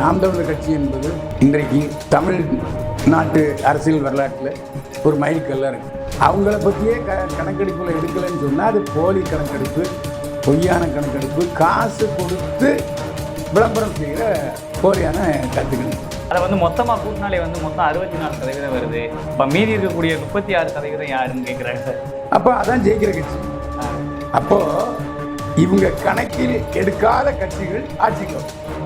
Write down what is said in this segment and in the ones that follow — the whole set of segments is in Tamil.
நாம் தமிழர் கட்சி என்பது இன்றைக்கு தமிழ் நாட்டு அரசியல் வரலாற்றில் ஒரு மைல்கல்லாக இருக்கு. அவங்கள பற்றியே க கணக்கெடுப்பில் எடுக்கலைன்னு சொன்னால் அது போலி கணக்கெடுப்பு பொய்யான கணக்கெடுப்பு காசு கொடுத்து விளம்பரம் செய்கிற போலியான கருத்துக்கள். அதை வந்து மொத்தமாக கூட்டினாலே வந்து மொத்தம் அறுபத்தி நாலு சதவீதம் வருது. இப்போ மீதி இருக்கக்கூடிய முப்பத்தி ஆறு சதவீதம் யாருன்னு கேட்குறாங்க சார். அப்போ அதான் ஜெயிக்கிற கட்சி. அப்போ இவங்க கணக்கில் எடுக்காத கட்சிகள் ஆட்சிக்கு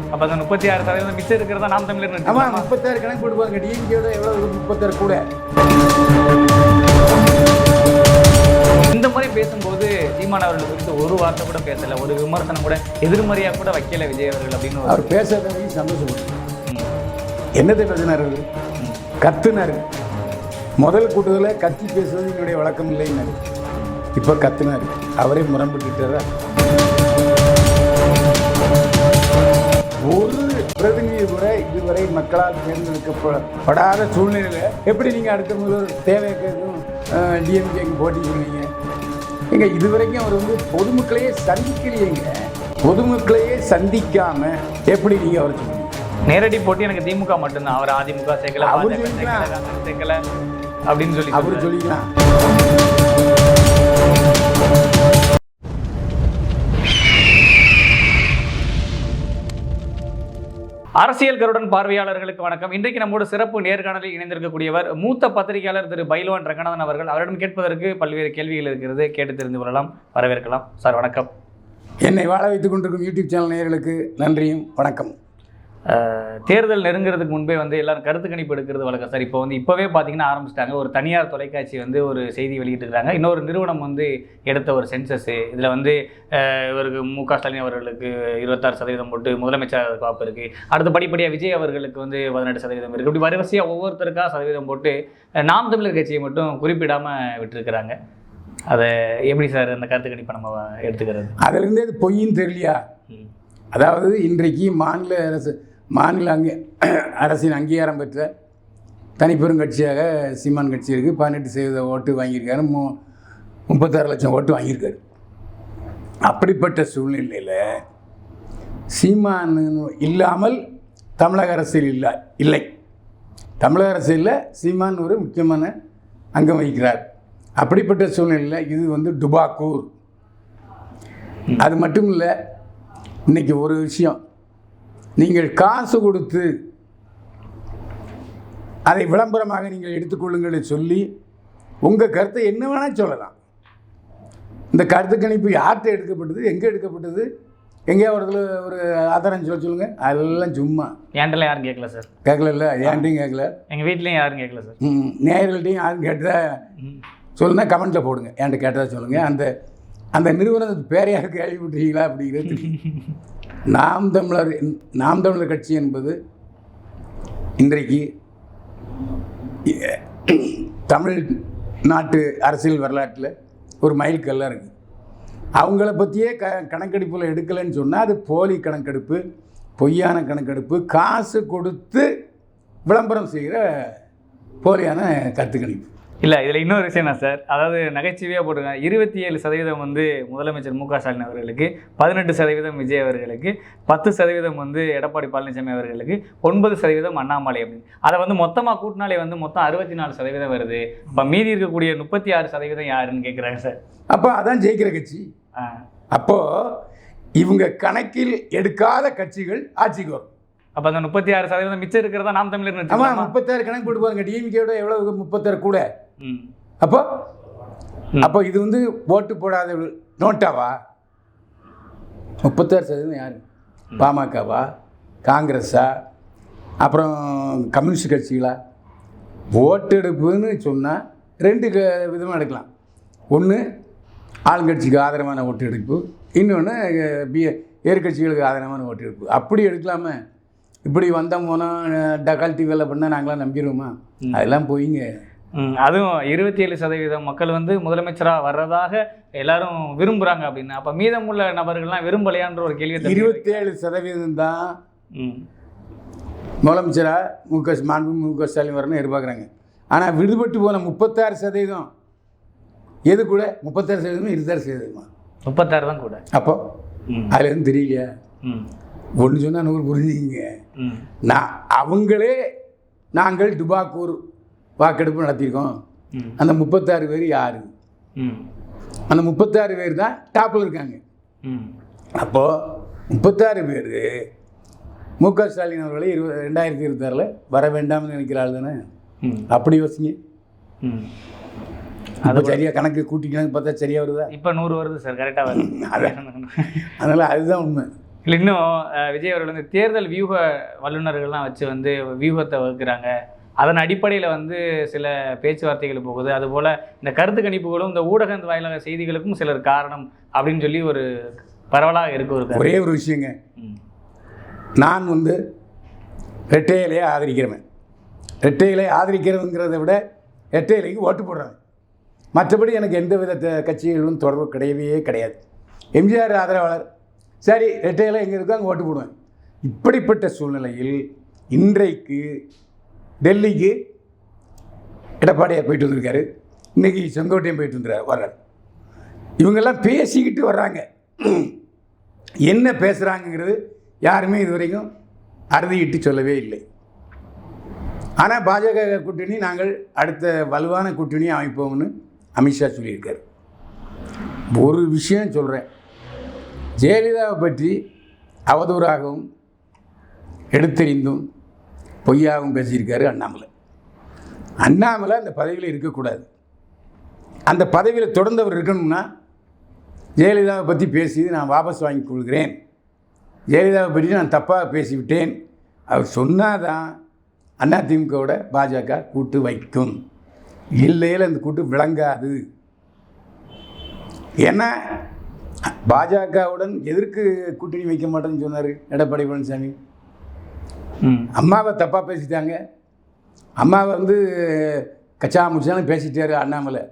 அப்போ அந்த முப்பத்தி ஆறு சதவீதம் மிச்சம் இருக்கிறதா நாம் தமிழர் ஆமா முப்பத்தாறு கணக்கு போடுவாங்க டிஎம்கேயோட எவ்வளவு முப்பத்தாறு கூட. இந்த முறை பேசும்போது சீமான் அவர்கள் குறித்து ஒரு வார்த்தை கூட பேசல ஒரு விமர்சனம் கூட எதிர்மறையாக கூட வைக்கல விஜய் அவர்கள் அப்படின்னு அவர் பேசாதவங்க சந்தோஷப்படுறாரு ம். என்னத்தை பேசினார் அவரு கத்துனாரு. முதல் கூட்டத்தில் கத்தி பேசுவது என்னுடைய வழக்கம் இல்லைன்னாரு. இப்போ கத்துனாரு. அவரே முரண்பட்டுட்டாரா? ஒரு பிரதிநிதி கூட இதுவரை மக்களால் தேர்ந்தெடுக்கப்படாத சூழ்நிலையில் எப்படி நீங்கள் அடுத்த முதல் தேவைக்கும் டிஎம்கேக்கு போட்டி பண்ணுவீங்க ஏங்க இதுவரைக்கும் அவர் வந்து பொதுமக்களையே சந்திக்கலையேங்க. பொதுமக்களையே சந்திக்காம எப்படி நீங்கள் அவர் சொல்லுவீங்க நேரடி போட்டி எனக்கு திமுக மட்டும்தான். அவர் அதிமுக சேர்க்கல அவரு. சேர்க்கல அப்படின்னு சொல்லி அவர். சொல்லிக்கலாம். அரசியல் கருடன் பார்வையாளர்களுக்கு வணக்கம். இன்றைக்கு நம்மோடு சிறப்பு நேர்காணலில் இணைந்திருக்கக்கூடியவர் மூத்த பத்திரிகையாளர் திரு பைலவன் ரங்கநாதன் அவர்கள். அவரிடம் கேட்பதற்கு பல்வேறு கேள்விகள் இருக்கிறது. கேட்டு தெரிந்து கொள்ளலாம் வரவேற்கலாம். சார் வணக்கம். என்னை வாழ வைத்துக் கொண்டிருக்கும் யூடியூப் சேனல் நேயர்களுக்கு நன்றியும் வணக்கம். தேர்தல் நெருங்குறதுக்கு முன்பே வந்து எல்லாரும் கருத்து கணிப்பு எடுக்கிறது வழக்கம். சார் இப்போ வந்து இப்போவே பார்த்தீங்கன்னா ஆரம்பிச்சிட்டாங்க. ஒரு தனியார் தொலைக்காட்சி வந்து ஒரு செய்தி வெளியிட்டிருக்காங்க. இன்னொரு நிறுவனம் வந்து எடுத்த ஒரு சென்சஸ் இதில் வந்து இவருக்கு மு க ஸ்டாலின் அவர்களுக்கு இருபத்தாறு சதவீதம் போட்டு முதலமைச்சர் வாய்ப்பு இருக்குது அடுத்த படிப்படியாக விஜய் அவர்களுக்கு வந்து பதினெட்டு சதவீதம் இருக்குது இப்படி வரிசையாக ஒவ்வொருத்தருக்கா சதவீதம் போட்டு நாம் தமிழர் கட்சியை மட்டும் குறிப்பிடாமல் விட்டுருக்குறாங்க. அதை எப்படி சார் அந்த கருத்து கணிப்பை நம்ம எடுத்துக்கிறது? அதிலிருந்தே இது பொய்ன்னு தெரியலையா? ம். அதாவது இன்றைக்கு மாநில அரசு மாநில அங்கே அரசின் அங்கீகாரம் பெற்ற தனிப்பெரும் கட்சியாக சீமான் கட்சி இருக்குது பதினெட்டு சதவீத ஓட்டு வாங்கியிருக்காரு. மு முப்பத்தாறு லட்சம் ஓட்டு வாங்கியிருக்காரு. அப்படிப்பட்ட சூழ்நிலையில் சீமான் இல்லாமல் தமிழக அரசியல் இல்லை இல்லை. தமிழக அரசியலில் சீமான் ஒரு முக்கியமான அங்கம் வகிக்கிறார். அப்படிப்பட்ட சூழ்நிலையில் இது வந்து டுபாக்கூர். அது மட்டும் இல்லை இன்னைக்கு ஒரு விஷயம். நீங்கள் காசு கொடுத்து அதை விளம்பரமாக நீங்கள் எடுத்துக்கொள்ளுங்கள் சொல்லி உங்கள் கருத்தை என்ன வேணால் சொல்லலாம். இந்த கருத்து கணிப்பு யார்கிட்ட எடுக்கப்பட்டது எங்கே எடுக்கப்பட்டது எங்கேயா ஒரு இடத்துல ஒரு ஆதாரம் சொல்ல சொல்லுங்கள் அதெல்லாம் சும்மா. என்கிட்டலாம் யாரும் கேட்கல சார். கேட்கல ஏன்ட்டையும் கேட்கல. எங்கள் வீட்லேயும் யாரும் கேட்கல சார். ம், நேயர்கள்ட்டையும் யாரும் கேட்டதா? ம். சொல்லுங்க கமெண்ட்டில் போடுங்க. என்கிட்ட கேட்டதா சொல்லுங்கள் அந்த அந்த நிறுவனத்துக்கு பேரையாக கேள்விப்பட்டீங்களா அப்படிங்கிறது. நாம் தமிழர் நாம் தமிழர் கட்சி என்பது இன்றைக்கு தமிழ் நாட்டு அரசியல் வரலாற்றில் ஒரு மைல்கல்லாக இருக்குது. அவங்கள பற்றியே க கணக்கெடுப்பில் எடுக்கலைன்னு சொன்னால் அது போலி கணக்கெடுப்பு பொய்யான கணக்கெடுப்பு காசு கொடுத்து விளம்பரம் செய்கிற போலியான கருத்து கணிப்பு. இல்லை இதில் இன்னொரு விஷயம் என்ன சார்? அதாவது நகைச்சுவையாக போட்டிருக்காங்க இருபத்தி ஏழு சதவீதம் வந்து முதலமைச்சர் மு க ஸ்டாலின் அவர்களுக்கு பதினெட்டு சதவீதம் விஜய் அவர்களுக்கு பத்து சதவீதம் வந்து எடப்பாடி பழனிசாமி அவர்களுக்கு ஒன்பது சதவீதம் அண்ணாமலை அப்படின்னு. அதை வந்து மொத்தமாக கூட்டினாலே வந்து மொத்தம் அறுபத்தி நாலு சதவீதம் வருது. இப்போ மீதி இருக்கக்கூடிய முப்பத்தி ஆறு சதவீதம் யாருன்னு கேட்குறாங்க சார்? அப்போ அதான் ஜெயிக்கிற கட்சி. அப்போது இவங்க கணக்கில் எடுக்காத கட்சிகள் ஆட்சிக்கு வரும். அப்போ அந்த முப்பத்தி ஆறு சதவீதம் மிச்சம் இருக்கிறதா நாம் தமிழர் ஆமாம்? முப்பத்தாறு கணக்கு போட்டு பாருங்க. டிஎம்கேயோட எவ்வளோ முப்பத்தாறு கூட? அப்போ ம். அப்போ இது வந்து ஓட்டு போடாத நோட்டாவா? முப்பத்தாறு சதவீதம் யார்? பாமகவா? காங்கிரஸா? அப்புறம் கம்யூனிஸ்ட் கட்சிகளா? ஓட்டெடுப்புன்னு சொன்னால் ரெண்டு க- விதமாக எடுக்கலாம். ஒன்று ஆளுங்கட்சிக்கு ஆதரவான ஓட்டெடுப்பு இன்னொன்று பி எதிர்கட்சிகளுக்கு ஆதரவான ஓட்டெடுப்பு அப்படி எடுக்கலாமே. இப்படி வந்தோம் போனோம் டகால்ட்டி வேலை பண்ணால் நாங்களாம் நம்பிடுவோமா? அதெல்லாம் போயிங்க. அதுவும் இருபத்தி ஏழு சதவீதம் மக்கள் வந்து முதலமைச்சராக வர்றதாக எல்லாரும் விரும்புகிறாங்க அப்படின்னு. அப்போ மீதமுள்ள நபர்கள்லாம் விரும்பலையான்ற ஒரு கேள்வி தம்பி இருபத்தேழு சதவீதம் தான் முதலமைச்சராக மு க மாண்பு மு க ஸ்டாலின் வரணும்னு எதிர்பார்க்குறாங்க. ஆனால் விடுபட்டு போன முப்பத்தாறு சதவீதம் எது கூட? முப்பத்தாறு சதவீதம் இருபத்தாறு சதவீதமா? முப்பத்தாறு தான் கூட. அப்போ? ம். அதுல இருந்து தெரியலையா? ஒன்று சொன்னால் நூறு புரிஞ்சுங்க நான் அவங்களே நாங்கள் டுபாக்கூர் வாக்கெடுப்பு நடத்தியிருக்கோம். அந்த முப்பத்தாறு பேர் யார்? அந்த முப்பத்தாறு பேர் தான் டாப்பில் இருக்காங்க. அப்போது முப்பத்தாறு பேர் மு க ஸ்டாலின் அவர்களை இருபது ரெண்டாயிரத்தி இருபத்தாறில் வர வேண்டாம்னு நினைக்கிற ஆள் தானே? அப்படி யோசிங்க. அது சரியாக கணக்கு கூட்டிக்கலாம்னு பார்த்தா சரியாக வருதா? இப்போ நூறு வருது சார் கரெக்டாக வருது. அதனால் அதுதான் உண்மை. இல்லை இன்னும் விஜய் அவர்கள் வந்து தேர்தல் வியூக வல்லுநர்கள்லாம் வச்சு வந்து வியூகத்தை வகுக்கிறாங்க. அதன் அடிப்படையில் வந்து சில பேச்சுவார்த்தைகள் போகுது. அதுபோல் இந்த கருத்து கணிப்புகளும் இந்த ஊடக வாயிலாக செய்திகளுக்கும் சிலர் காரணம் அப்படின்னு சொல்லி ஒரு பரவலாக இருக்கு ஒரு. ஒரே ஒரு விஷயங்க. நான் வந்து ரெட்டையிலையே ஆதரிக்கிறவன். ரெட்டையிலை ஆதரிக்கிறதுங்கிறத விட ரெட்டையிலைக்கு ஓட்டு போடுறேன் மற்றபடி எனக்கு எந்த வித கட்சிகளும் தொடர்பு கிடையவே கிடையாது. எம்ஜிஆர் ஆதரவாளர். சரி ரெட்டையிலை எங்கே இருக்கோ அங்கே ஓட்டு போடுவேன். இப்படிப்பட்ட சூழ்நிலையில் இன்றைக்கு டெல்லிக்கு எடப்பாடியாக போயிட்டு வந்திருக்காரு. இன்றைக்கி செங்கோட்டையும் போயிட்டு வந்துறாரு வர்றார். இவங்கெல்லாம் பேசிக்கிட்டு வர்றாங்க. என்ன பேசுகிறாங்கங்கிறது யாருமே இது வரைக்கும் அறுதியிட்டு சொல்லவே இல்லை. ஆனால் பாஜக கூட்டணி நாங்கள் அடுத்த வலுவான கூட்டணியை அமைப்போம்னு அமித்ஷா சொல்லியிருக்காரு. ஒரு விஷயம் சொல்கிறேன் ஜெயலலிதாவை பற்றி அவதூறாகவும் எடுத்தெறிந்தும் பொய்யாகவும் பேசியிருக்காரு அண்ணாமலை. அண்ணாமலை அந்த பதவியில் இருக்கக்கூடாது. அந்த பதவியில் தொடர்ந்தவர் இருக்கணும்னா ஜெயலலிதாவை பற்றி பேசி நான் வாபஸ் வாங்கி கொள்கிறேன். ஜெயலலிதாவை பற்றி நான் தப்பாக பேசிவிட்டேன். அவர் சொன்னாதான் அதிமுகவோட பாஜக கூட்டு வைக்கும். இல்லையில் அந்த கூட்டு விளங்காது. ஏன்னா பாஜகவுடன் எதற்கு கூட்டணி வைக்க மாட்டேன்னு சொன்னார் எடப்பாடி பழனிசாமி? அம்மாவை தப்பாக பேசிட்டாங்க. அம்மாவை வந்து கச்சா முடிச்சாலும் பேசிட்டாரு அண்ணாமலை.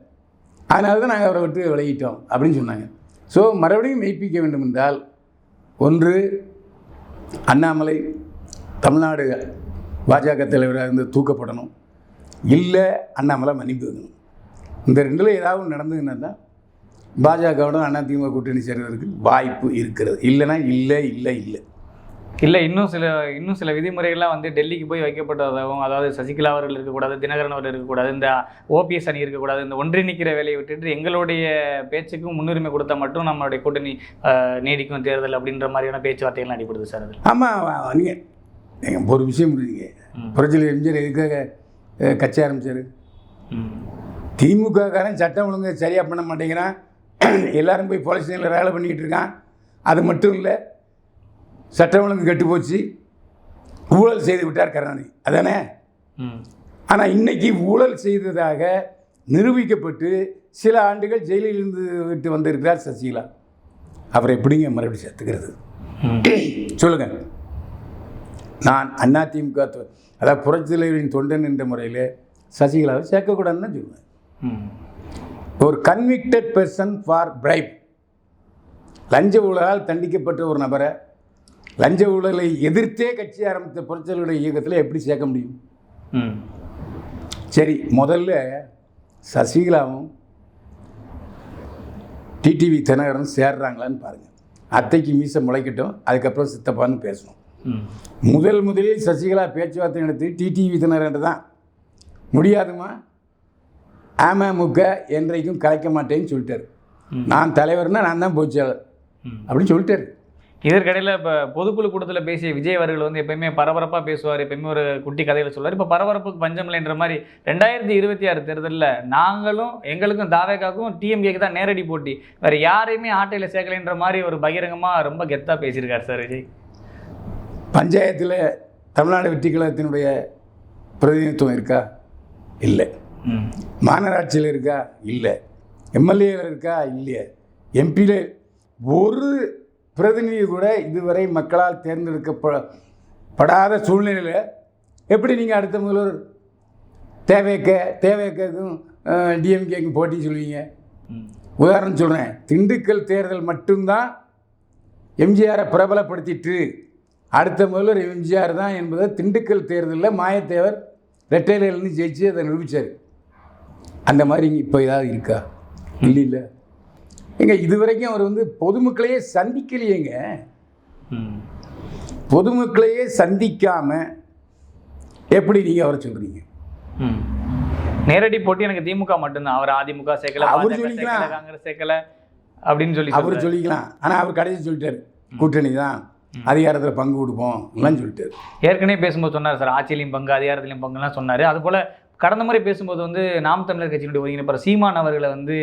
அதனால தான் நாங்கள் அவரை விட்டு விலகிட்டோம் அப்படின்னு சொன்னாங்க. ஸோ மறுபடியும் மெய்ப்பிக்க வேண்டும் என்றால் ஒன்று அண்ணாமலை தமிழ்நாடு பாஜக தலைவராக இருந்து தூக்கப்படணும். இல்லை அண்ணாமலை மன்னிப்பு வைக்கணும் இந்த ரெண்டில் ஏதாவது ஒன்று நடந்ததுன்னா தான் பாஜகவுடன் அதிமுக கூட்டணி சேர்வதற்கு வாய்ப்பு இருக்கிறது. இல்லைன்னா இல்லை இல்லை இல்லை. இல்லை இன்னும் சில இன்னும் சில விதிமுறைகள்லாம் வந்து டெல்லிக்கு போய் வைக்கப்பட்டதாகவும் அதாவது சசிகலா அவர்கள் இருக்கக்கூடாது தினகரன் அவர்கள் இருக்கக்கூடாது இந்த ஓபிஎஸ் அணி இருக்கக்கூடாது இந்த ஒன்றிணைக்கிற வேலையை விட்டுட்டு எங்களுடைய பேச்சுக்கும் முன்னுரிமை கொடுத்தா மட்டும் நம்மளுடைய கூட்டணி நீடிக்கும் தேர்தல் அப்படின்ற மாதிரியான பேச்சுவார்த்தைகள்லாம் அடிப்படுது சார் அதில். ஆமாம் நீங்கள் நீங்கள் ஒரு விஷயம் புரியுங்க. புரட்சியில் எம்ஜிஆர் எதுக்காக கட்சி ஆரம்பிச்சார்? ம். திமுககாரன் சட்டம் ஒழுங்கு சரியாக பண்ண மாட்டேங்கிறான். எல்லாரும் போய் போலீஸ் ஸ்டேஷனில் வேலை பண்ணிக்கிட்டு இருக்கான். அது மட்டும் இல்லை சட்டம் ஒழுங்கு கெட்டு போச்சு. ஊழல் செய்து விட்டார் கருணாநிதி. அதானே? ஆனால் இன்னைக்கு ஊழல் செய்ததாக நிரூபிக்கப்பட்டு சில ஆண்டுகள் ஜெயிலில் இருந்து விட்டு வந்திருக்கிறார் சசிகலா. அவரை எப்படிங்க மறுபடியும் சேர்த்துக்கிறது சொல்லுங்க. நான் அதிமுக அதாவது புரட்சி தலைவரின் தொண்டன் என்ற முறையில் சசிகலாவை சேர்க்கக்கூடாதுன்னு தான் சொல்லுவேன். ஒரு கன்விக்டட் பர்சன் ஃபார் பிரைப் லஞ்ச ஊழலால் தண்டிக்கப்பட்ட ஒரு நபரை லஞ்ச ஊழலை எதிர்த்தே கட்சி ஆரம்பித்த புரட்சிகளுடைய இயக்கத்தில் எப்படி சேர்க்க முடியும்? சரி முதல்ல சசிகலாவும் டிடிவி தினகரன் சேர்றாங்களான்னு பாருங்கள் அத்தைக்கு மீசை முளைக்கட்டும் அதுக்கப்புறம் சித்தப்பான்னு பேசணும். முதல் முதலில் சசிகலா பேச்சுவார்த்தை நடத்தி டிடிவி தினகரன் தான். முடியாதுமா? அமமுக என்றைக்கும் கலைக்க மாட்டேன்னு சொல்லிட்டாரு. நான் தலைவர்னா நான் தான் பொதுச்செயலர் அப்படின்னு சொல்லிட்டாரு. இதற்கிடையில் இப்போ பொதுக்குழு கூட்டத்தில் பேசிய விஜய் அவர்கள் வந்து எப்பயுமே பரபரப்பாக பேசுவார் எப்பயுமே ஒரு குட்டி கதையில் சொல்லுவார். இப்போ பரபரப்புக்கு பஞ்சமில்லைன்ற மாதிரி ரெண்டாயிரத்தி இருபத்தி ஆறு தேர்தலில் நாங்களும் எங்களுக்கும் தாவேக்காக்கும் டிஎம்கேக்கு தான் நேரடி போட்டி. வேறு யாரையுமே ஆட்டையில் சேர்க்கலைன்ற மாதிரி ஒரு பகிரங்கமாக ரொம்ப கெத்தாக பேசியிருக்காரு சார் விஜய். பஞ்சாயத்தில் தமிழ்நாடு வெற்றி கழகத்தினுடைய பிரதிநிதித்துவம் இருக்கா? இல்லை. ம். மாநகராட்சியில் இருக்கா? இல்லை. எம்எல்ஏவில் இருக்கா? இல்லையே. எம்பியில் ஒரு பிரதிநிதி கூட இதுவரை மக்களால் தேர்ந்தெடுக்கப்ப படாத சூழ்நிலையில் எப்படி நீங்கள் அடுத்த முதல்வர் தேவைக்க தேவைக்கும் டிஎம்கேக்கும் போட்டி சொல்லுவீங்க? உதாரணம் சொல்கிறேன் திண்டுக்கல் தேர்தல் மட்டும்தான் எம்ஜிஆரை பிரபலப்படுத்திட்டு அடுத்த முதல்வர் எம்ஜிஆர் தான் என்பதை திண்டுக்கல் தேர்தலில் மாயத்தேவர் ரெட்டையிலிருந்து ஜெயிச்சு அதை நிரூபித்தார் அந்த மாதிரி இப்போ ஏதாவது இருக்கா? இல்லை இல்லை ஏங்க இது வரைக்கும் அவர் வந்து பொதுமக்களையே சந்திக்கலையேங்க. ம். பொதுமக்களையே சந்திக்காம எப்படி நீங்கள் அவரை சொல்கிறீங்க ம். நேரடி போட்டி எனக்கு திமுக மட்டும்தான். அவர் அதிமுக சேர்க்கல அவர் சொல்லிக்கலாம். காங்கிரஸ் சேர்க்கல அப்படின்னு சொல்லி அவர் சொல்லிக்கலாம். ஆனால் அவர் கடைசி சொல்லிட்டாரு. கூட்டணி தான். அதிகாரத்தில் பங்கு கொடுப்போம் எல்லாம் சொல்லிட்டாரு. ஏற்கனவே பேசும்போது சொன்னார் சார் ஆட்சியிலையும் பங்கு அதிகாரத்திலையும் பங்குலாம் சொன்னார். அதுபோல் கடந்த முறை பேசும்போது வந்து நாம் தமிழர் கட்சியினுடைய ஒருங்கிணைப்பாளர் சீமான் அவர்களை வந்து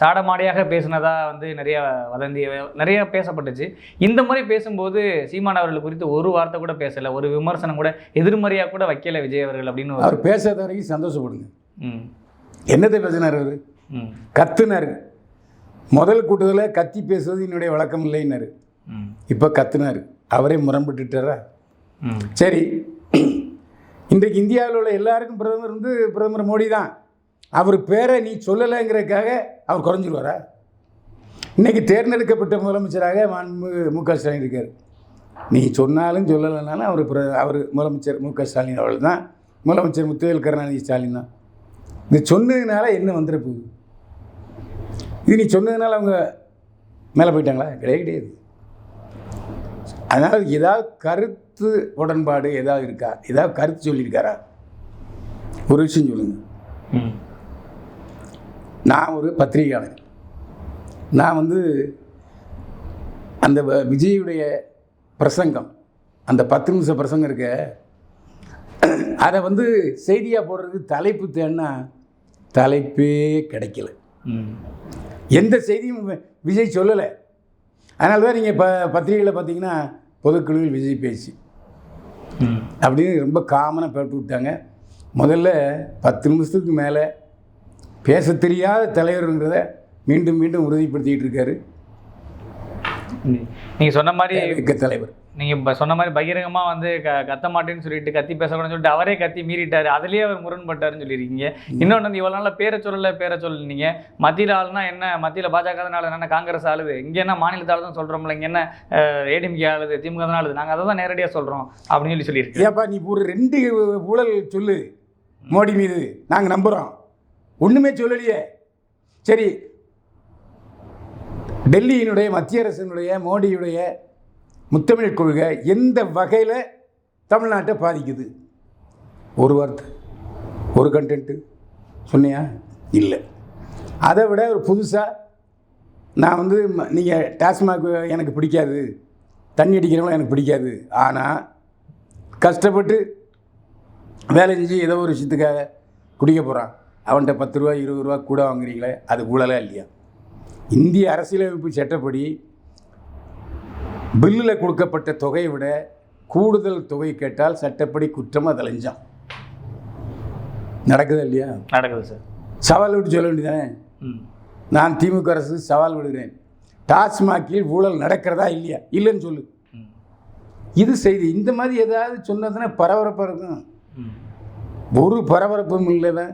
சாடமாடையாக பேசினதா வந்து நிறைய வதந்தி நிறைய பேசப்பட்டுச்சு. இந்த முறை பேசும்போது சீமான் அவர்கள் குறித்து ஒரு வார்த்தை கூட பேசலை ஒரு விமர்சனம் கூட எதிர்மறையாக கூட வைக்கல விஜய் அவர்கள் அப்படின்னு அவர் பேசாத வரைக்கும் சந்தோஷப்படுங்க. ம். என்னத்தை பேசினார் அவர்? ம். கத்துனாரு. முதல் கூட்டத்தில் கத்தி பேசுவது என்னுடைய வழக்கம் இல்லைன்னாரு. ம். இப்போ கத்துனாரு. அவரே முரண்பட்டுட்டாரா? ம். சரி இன்றைக்கு இந்தியாவில் உள்ள எல்லாருக்கும் பிரதமர் வந்து பிரதமர் மோடி தான். அவர் பேரை நீ சொல்லலைங்கிறதுக்காக அவர் குறைஞ்சிருவாரா? இன்றைக்கி தேர்ந்தெடுக்கப்பட்ட முதலமைச்சராக மாண்புமிகு மு க ஸ்டாலின் இருக்கார். நீ சொன்னாலும் சொல்லலைனாலும் அவர் பிர அவர் முதலமைச்சர் மு க ஸ்டாலின் அவர்கள் தான். முதலமைச்சர் முத்துவேல் கருணாநிதி ஸ்டாலின் தான். இது சொன்னதுனால என்ன வந்துட போகுது? இது நீ சொன்னதுனால அவங்க மேலே போயிட்டாங்களா? கிடையாது கிடையாது. அதனால் ஏதாவது கருத்து உடன்பாடு ஏதாவது இருக்கா? ஏதாவது கருத்து சொல்லியிருக்காரா? ஒரு விஷயம் சொல்லுங்கள் நான் ஒரு பத்திரிகையாளர். நான் வந்து அந்த விஜயுடைய பிரசங்கம் அந்த பத்து நிமிஷம் பிரசங்கம் இருக்க அதை வந்து செய்தியாக போடுறதுக்கு தலைப்பு தேடினா தலைப்பே கிடைக்கல. எந்த செய்தியும் விஜய் சொல்லலை. அதனால தான் நீங்கள் ப பத்திரிகையில் பார்த்தீங்கன்னா பொதுக்குழுவில் விஜய் பேசி. ம் அப்படின்னு ரொம்ப காமனாக போட்டு விட்டாங்க. முதல்ல பத்து நிமிஷத்துக்கு மேலே பேச தெரியாத தலைவருங்கிறத மீண்டும் மீண்டும் உறுதிப்படுத்திக்கிட்டு இருக்காரு. நீங்கள் சொன்ன மாதிரி தலைவர். நீங்கள் இப்போ சொன்ன மாதிரி பகிரங்கமாக வந்து க கத்த மாட்டேன்னு சொல்லிட்டு கத்தி பேசக்கூடாதுன்னு சொல்லிட்டு அவரே கத்தி மீறிட்டாரு. அதுலேயே அவர் முரண்பட்டாருன்னு சொல்லியிருக்கீங்க. இன்னொன்று வந்து இவ்வளோ நாளில் பேரை சொல்லல பேரை சொல்லீங்க மத்தியில் ஆளுனா என்ன? மத்தியில் பாஜக தான் ஆளுது என்ன? காங்கிரஸ் ஆளுது. இங்கே என்ன மாநிலத்தால் தான் சொல்கிறோம்ல இங்கே என்ன ஏடிஎம்கே ஆளுது திமுக தான் ஆளுது? நாங்கள் அதை தான் நேரடியாக சொல்கிறோம் அப்படின்னு சொல்லி சொல்லியிருக்கேன் ஏப்பா நீ ஒரு ரெண்டு ஊழல் சொல்லு. மோடி மீது. நாங்கள் நம்புகிறோம் ஒன்றுமே சொல்லலையே. சரி. டெல்லியினுடைய மத்திய அரசினுடைய மோடியுடைய முத்தமிழ் கொள்கை எந்த வகையில் தமிழ்நாட்டை பாதிக்குது? ஒரு வார்த்தை ஒரு கண்டென்ட்டு சொன்னியா? இல்லை. அதை விட ஒரு புதுசாக நான் வந்து நீங்கள் டாஸ்மாக் எனக்கு பிடிக்காது தண்ணி அடிக்கிறவங்களும் எனக்கு பிடிக்காது. ஆனால் கஷ்டப்பட்டு வேலை செஞ்சு ஏதோ ஒரு விஷயத்துக்காக குடிக்க போகிறான் அவன்கிட்ட பத்து ரூபா இருபது ரூபா கூட வாங்குறீங்களே அது ஊழலா இல்லையா? இந்திய அரசியலமைப்பு சட்டப்படி பில்லில் கொடுக்கப்பட்ட தொகையை விட கூடுதல் தொகை கேட்டால் சட்டப்படி குற்றம் அது லஞ்சம் நடக்குதா இல்லையா? நடக்குது சார். சவால் விட்டு சொல்ல வேண்டியதானே நான் திமுக அரசு சவால் விடுகிறேன். டாஸ்மாகில் ஊழல் நடக்கிறதா இல்லையா? இல்லைன்னு சொல்லு. இது செய்தி. இந்த மாதிரி ஏதாவது சொன்னதுன்னா பரபரப்பாக இருக்கும். ஒரு பரபரப்பும் இல்லைவன்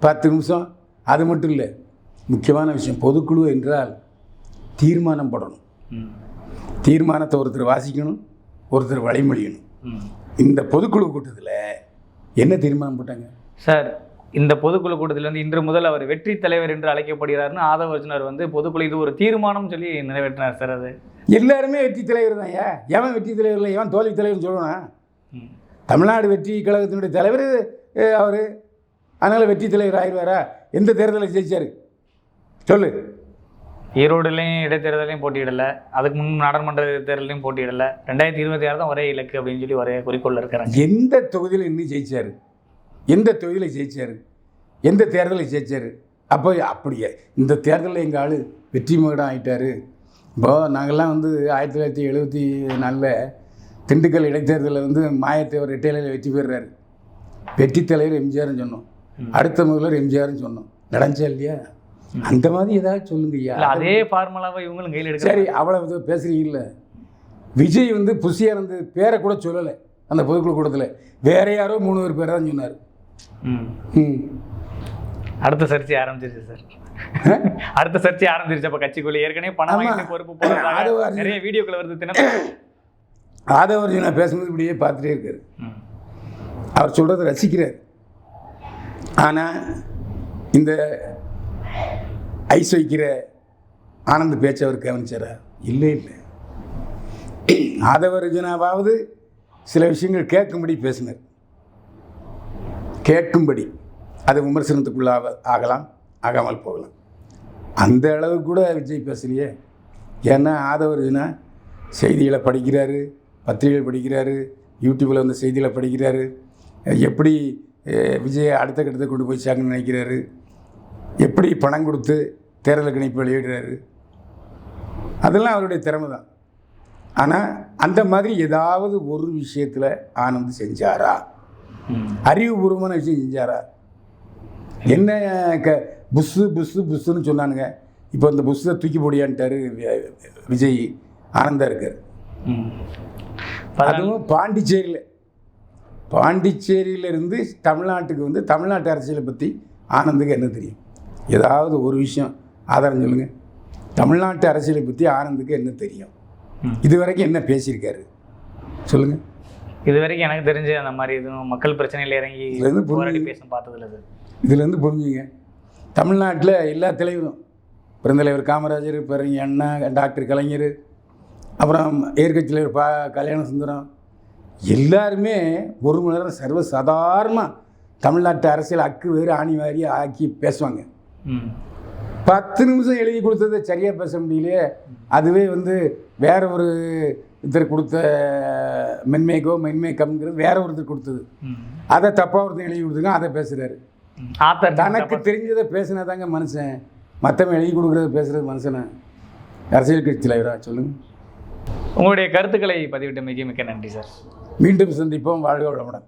பத்து நிமிஷம். அது மட்டும் இல்லை. முக்கியமான விஷயம் பொதுக்குழு என்றால் தீர்மானம் போடணும். தீர்மானத்தை ஒருத்தர் வாசிக்கணும் ஒருத்தர் வழிமொழியணும். இந்த பொதுக்குழு கூட்டத்தில் என்ன தீர்மானம் போட்டாங்க? சார் இந்த பொதுக்குழு கூட்டத்தில் வந்து இன்று முதல் அவர் வெற்றி தலைவர் என்று அழைக்கப்படுகிறார்னு ஆதவ அர்ஜுனர் வந்து பொதுக்குழு இது ஒரு தீர்மானம் சொல்லி நிறைவேற்றினார் சார் அது. எல்லாருமே வெற்றி தலைவர் தான் ஏன் எவன் வெற்றி தலைவர் இல்லை எவன் தோல்வி தலைவர்னு சொல்லணும். தமிழ்நாடு வெற்றி கழகத்தினுடைய தலைவர் அவர். அதனால் வெற்றி தலைவர் ஆயிடுவாரா? எந்த தேர்தலில் ஜெயிச்சார்? சொல்லு. ஈரோடுலையும் இடைத்தேர்தலையும் போட்டியிடல. அதுக்கு முன் நாடாளுமன்ற தேர்தலையும் போட்டியிடல. ரெண்டாயிரத்தி இருபத்தி ஆறு தான் ஒரே இலக்கு அப்படின்னு சொல்லி ஒரே குறிக்கோள் இருக்கிறாங்க. எந்த தொகுதியில் இன்னும் ஜெயிச்சார்? எந்த தொகுதியில் ஜெயிச்சார்? எந்த தேர்தலில் ஜெயிச்சார்? அப்போ அப்படியே இந்த தேர்தலில் எங்கள் ஆள் வெற்றி மகடம் ஆகிட்டாரு இப்போ நாங்கள்லாம் வந்து ஆயிரத்தி தொள்ளாயிரத்தி எழுபத்தி நாலில் திண்டுக்கல் இடைத்தேர்தலில் வந்து மாயத்தேவர் ரெட்டையிலையில் வெற்றி பெறுறாரு. வெற்றி தலைவர் எம்ஜிஆர்னு சொன்னோம். அடுத்த முதல்வர் எம்ஜிஆர்னு சொன்னோம். நடந்துச்சா இல்லையா? அந்த மாதிரி ஏதாவது சொல்லுங்க ஐயா அதே ஃபார்முலாவை இவங்களும் கையில் எடுக்க சரி அவ்வளவு பேசுறீங்கல்ல. விஜய் வந்து புசியானந்து பேரை கூட சொல்லலை அந்த பொதுக்குழு கூட்டத்தில். வேற யாரோ மூணு பேர் பேரை தான் சொன்னார். ம். ம். அடுத்த சர்ச்சை ஆரம்பிச்சிருச்சு சார். அடுத்த சர்ச்சை ஆரம்பிச்சிருச்சு அப்ப கட்சிக்குள்ள ஏற்கனவே பணம். வாங்கிட்டு பொறுப்பு ஒரு- நிறைய வீடியோக்கள் வருது தினம் ஆதவர்ஜுனா பேசும்போது இப்படியே பார்த்துட்டே இருக்காரு. அவர் சொல்கிறத ரசிக்கிறார். ஆனால் இந்த ஐஸ் வைக்கிற ஆனந்த பேச்சை அவர் கவனிச்சாரா? இல்லை இல்லை. ஆதவரஜனாவது சில விஷயங்கள் கேட்கும்படி பேசினார். கேட்கும்படி அது விமர்சனத்துக்குள்ளாக ஆகலாம் ஆகாமல் போகலாம். அந்த அளவு கூட விஜய் பேசலையே. ஏன்னா ஆதவர்ஜுனா செய்திகளை படிக்கிறாரு பத்திரிகைகள் படிக்கிறாரு யூடியூப்பில் வந்து செய்திகளை படிக்கிறாரு. எப்படி விஜயை அடுத்த கட்டத்தை கொண்டு போய் சாங்கன்னு நினைக்கிறாரு? எப்படி பணம் கொடுத்து தேர்தல் கணிப்பு வெளியிடுறாரு? அதெல்லாம் அவருடைய திறமை தான் ஆனால் அந்த மாதிரி ஏதாவது ஒரு விஷயத்தில் ஆனந்த் செஞ்சாரா. அறிவுபூர்வமான விஷயம் செஞ்சாரா? என்ன க புஸ்ஸு புஸ்ஸு புஸ்ஸுன்னு சொன்னானுங்க. இப்போ இந்த புஸ்ஸை தூக்கி போடியான்ட்டாரு விஜய் ஆனந்தா இருக்கார். அதுவும் பாண்டிச்சேரியில். பாண்டிச்சேரியிலிருந்து தமிழ்நாட்டுக்கு வந்து தமிழ்நாட்டு அரசியலை பற்றி ஆனந்துக்கு என்ன தெரியும்? ஏதாவது ஒரு விஷயம் ஆதாரம் சொல்லுங்கள் தமிழ்நாட்டு அரசியலை பற்றி ஆனந்துக்கு என்ன தெரியும்? ம். இது வரைக்கும் என்ன பேசியிருக்காரு? சொல்லுங்கள் இது வரைக்கும் எனக்கு தெரிஞ்சு அந்த மாதிரி எதுவும் மக்கள் பிரச்சனையில் இறங்கி இதுல இருந்து புரிஞ்சு- பேச பார்த்ததில்ல சார் இதுலேருந்து புரிஞ்சுங்க. தமிழ்நாட்டில் எல்லா தலைவரும் பெருந்தலைவர் காமராஜர் பெரிய அண்ணா டாக்டர் கலைஞர் அப்புறம் எதிர்க்கட்சி தலைவர் பா கல்யாண சுந்தரம் எல்லாருமே ஒரு மணி நேரம் சர்வசாதாரணமாக தமிழ்நாட்டு அரசியல் அக்கு வேறு ஆணி வாரி ஆக்கி பேசுவாங்க. பத்து நிமிஷம் எழுதி கொடுத்ததை சரியாக பேச முடியலையே. அதுவே வந்து வேற ஒரு ஒருத்தர் கொடுத்த மென்மேக்கோ மென்மே கம்ங்கிறது வேற ஒருத்தர் கொடுத்தது. அதை தப்பாக ஒருத்தர் எழுதி கொடுத்துங்க அதை பேசுகிறாரு தனக்கு தெரிஞ்சதை பேசினா தாங்க மனுஷன். மற்றவன் எழுதி கொடுக்குறத பேசுறது மனுஷனை? அரசியல் கட்சி தலைவரா? சொல்லுங்க. உங்களுடைய கருத்துக்களை பதிவிட்டமைக்கு மிக்க நன்றி சார். மீண்டும் சந்திப்போம். வாழ்க வளமுடன்.